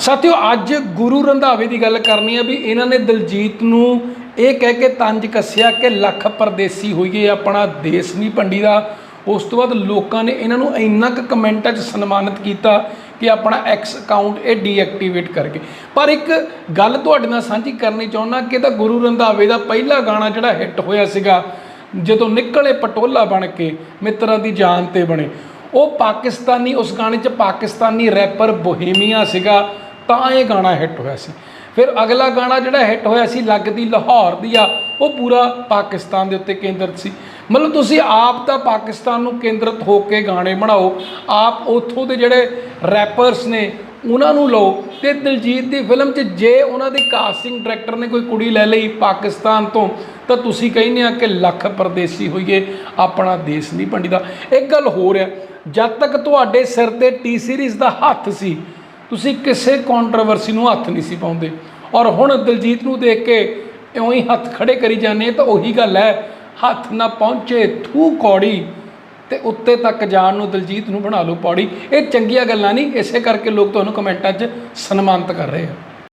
ਸਾਥੀਓ, ਅੱਜ ਗੁਰੂ ਰੰਧਾਵੇ ਦੀ ਗੱਲ ਕਰਨੀ ਆ ਵੀ ਇਹਨਾਂ ਨੇ ਦਲਜੀਤ ਨੂੰ ਇਹ ਕਹਿ ਕੇ ਤੰਜ ਕੱਸਿਆ ਕਿ ਲੱਖ ਪਰਦੇਸੀ ਹੋਈਏ, ਆਪਣਾ ਦੇਸ਼ ਨਹੀਂ ਭੰਡੀ ਦਾ ਉਸ ਤੋਂ ਬਾਅਦ ਲੋਕਾਂ ਨੇ ਇਹਨਾਂ ਨੂੰ ਇੰਨਾ ਕੁ ਕਮੈਂਟਾਂ 'ਚ ਸਨਮਾਨਿਤ ਕੀਤਾ ਕਿ ਆਪਣਾ ਐਕਸ ਅਕਾਊਂਟ ਇਹ ਡੀਐਕਟੀਵੇਟ ਕਰਕੇ। ਪਰ ਇੱਕ ਗੱਲ ਤੁਹਾਡੇ ਨਾਲ ਸਾਂਝੀ ਕਰਨੀ ਚਾਹੁੰਦਾ ਕਿ ਤਾਂ ਗੁਰੂ ਰੰਧਾਵੇ ਦਾ ਪਹਿਲਾ ਗਾਣਾ ਜਿਹੜਾ ਹਿੱਟ ਹੋਇਆ ਸੀਗਾ, ਜਦੋਂ ਨਿਕਲੇ ਪਟੋਲਾ ਬਣ ਕੇ ਮਿੱਤਰਾਂ ਦੀ ਜਾਨ ਤੇ ਬਣੇ। ਉਹ ਪਾਕਿਸਤਾਨੀ, ਉਸ ਗਾਣੇ 'ਚ ਪਾਕਿਸਤਾਨੀ ਰੈਪਰ ਬੋਹੀਮੀਆ ਸੀਗਾ। ਤਾਂ ਇਹ ਗਾਣਾ ਹਿੱਟ ਹੋਇਆ ਸੀ। ਫਿਰ ਅਗਲਾ ਗਾਣਾ ਜਿਹੜਾ ਹਿੱਟ ਹੋਇਆ ਸੀ, ਲੱਗਦੀ ਲਾਹੌਰ ਦੀ ਆ, ਉਹ ਪੂਰਾ ਪਾਕਿਸਤਾਨ ਦੇ ਉੱਤੇ ਕੇਂਦਰਿਤ ਸੀ। ਮਤਲਬ ਤੁਸੀਂ ਆਪ ਤਾਂ ਪਾਕਿਸਤਾਨ ਨੂੰ ਕੇਂਦਰਿਤ ਹੋ ਕੇ ਗਾਣੇ ਬਣਾਓ, ਆਪ ਉੱਥੋਂ ਦੇ ਜਿਹੜੇ ਰੈਪਰਸ ਨੇ, ਉਹਨਾਂ ਨੂੰ ਲਓ। ਤੇ ਦਿਲਜੀਤ ਦੀ ਫਿਲਮ 'ਚ ਜੇ ਉਹਨਾਂ ਦੀ ਕਾਸਟਿੰਗ ਡਾਇਰੈਕਟਰ ਨੇ ਕੋਈ ਕੁੜੀ ਲੈ ਲਈ ਪਾਕਿਸਤਾਨ ਤੋਂ, ਤਾਂ ਤੁਸੀਂ ਕਹਿੰਦੇ ਆ ਕਿ ਲੱਖ ਪਰਦੇਸੀ ਹੋਈਏ, ਆਪਣਾ ਦੇਸ਼ ਨਹੀਂ ਭੰਡੀਦਾ ਇੱਕ ਗੱਲ ਹੋਰ ਹੈ ਜਦ ਤੱਕ ਤੁਹਾਡੇ ਸਿਰ ਤੇ ਟੀ ਸੀਰੀਜ਼ ਦਾ ਹੱਥ ਸੀ ਤੁਸੀਂ ਕਿਸੇ ਕੰਟਰੋਵਰਸੀ ਨੂੰ ਹੱਥ ਨਹੀਂ ਸੀ ਪਾਉਂਦੇ। ਔਰ ਹੁਣ ਦਿਲਜੀਤ ਨੂੰ ਦੇਖ ਕੇ ਇਉਂ ਹੀ ਹੱਥ ਖੜੇ ਕਰੀ ਜਾਂਦੇ ਤਾਂ ਉਹੀ ਗੱਲ ਹੈ, ਹੱਥ ਨਾ ਪਹੁੰਚੇ ਥੂ ਕੌੜੀ ਤੇ ਉੱਤੇ ਤੱਕ ਜਾਣ ਨੂੰ ਦਿਲਜੀਤ ਨੂੰ ਬਣਾ ਲਓ ਪੌੜੀ। ਇਹ ਚੰਗੀਆਂ ਗੱਲਾਂ ਨਹੀਂ, ਇਸੇ ਕਰਕੇ ਲੋਕ ਤੁਹਾਨੂੰ ਕਮੈਂਟਾਂ 'ਚ ਸਨਮਾਨਿਤ ਕਰ ਰਹੇ ਆ।